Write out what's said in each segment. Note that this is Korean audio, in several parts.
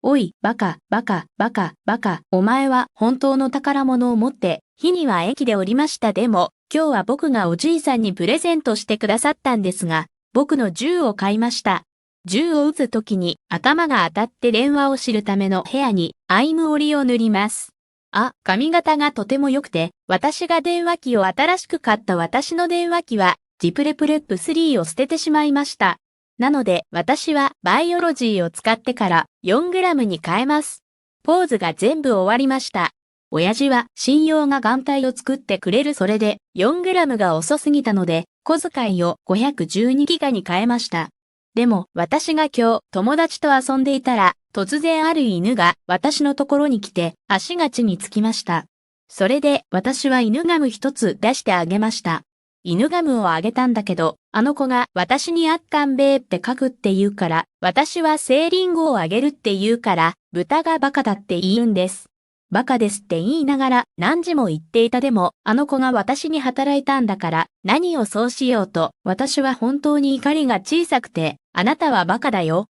おい、バカ、バカ、バカ、バカ、お前は本当の宝物を持って、日には駅で降りましたでも、今日は僕がおじいさんにプレゼントしてくださったんですが、僕の銃を買いました。銃を撃つときに頭が当たって電話を知るための部屋にアイム折りを塗ります。あ、髪型がとても良くて、私が電話機を新しく買った私の電話機は、ジプレプレップ3を捨ててしまいました。なので、私はバイオロジーを使ってから 4g に変えます。ポーズが全部終わりました。親父は信用が眼帯を作ってくれるそれで 4g が遅すぎたので、小遣いを512ギガに変えました。でも、私が今日友達と遊んでいたら、突然ある犬が私のところに来て足が地につきました。それで私は犬ガム一つ出してあげました。犬ガムをあげたんだけど、あの子が私にあっかんべーって書くって言うから、私はセーリングをあげるって言うから、豚がバカだって言うんです。バカですって言いながら何時も言っていたでも、あの子が私に働いたんだから、何をそうしようと、私は本当に怒りが小さくて、あなたはバカだよ。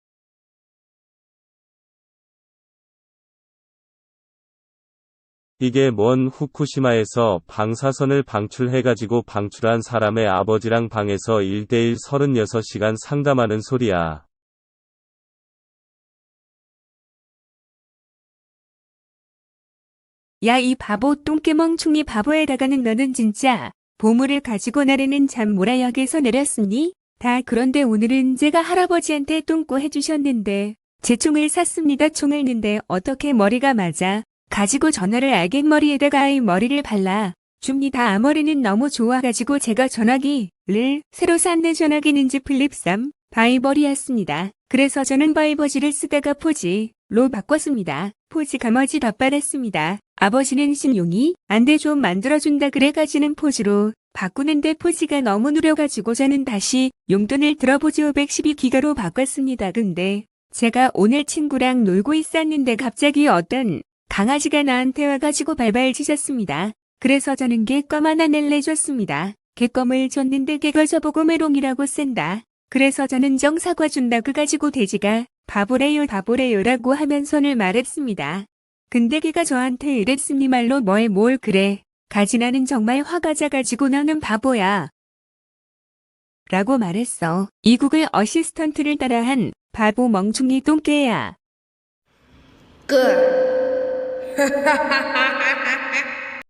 이게 뭔 후쿠시마에서 방사선을 방출해가지고 방출한 사람의 아버지랑 방에서 1대1 36시간 상담하는 소리야. 야, 이 바보 똥개멍 충이 바보에다가는 너는 진짜 보물을 가지고 나르는 잠모라 역에서 내렸으니? 다 그런데 오늘은 제가 할아버지한테 똥꼬 해주셨는데 제 총을 샀습니다. 총을 는데 어떻게 머리가 맞아? 가지고 전화를 알갱머리에다가 아이 머리를 발라 줍니다. 아 머리는 너무 좋아가지고 제가 전화기를 새로 샀네 전화기는지 플립3 바이버리였습니다. 그래서 저는 바이버지를 쓰다가 포지로 바꿨습니다. 포지 가 머지 덧발했습니다. 아버지는 신용이 안 돼 좀 만들어준다 그래가지는 포즈로 바꾸는데 포즈가 너무 느려가지고 저는 다시 용돈을 들어보지 512기가로 바꿨습니다. 근데 제가 오늘 친구랑 놀고 있었는데 갑자기 어떤 강아지가 나한테 와가지고 발발 짖었습니다. 그래서 저는 개껌 하나를 내줬습니다. 개껌을 줬는데 개가 저보고 메롱이라고 쓴다. 그래서 저는 정사과 준다 그가지고 돼지가 바보래요 바보래요라고 하면서는 말했습니다. 근데 걔가 저한테 이랬으니 말로 뭐에 뭘 그래. 가지나는 정말 화가 자가지고 나는 바보야. 라고 말했어. 이 구글 어시스턴트를 따라한 바보 멍충이 똥개야. 끝. Ha ha ha ha!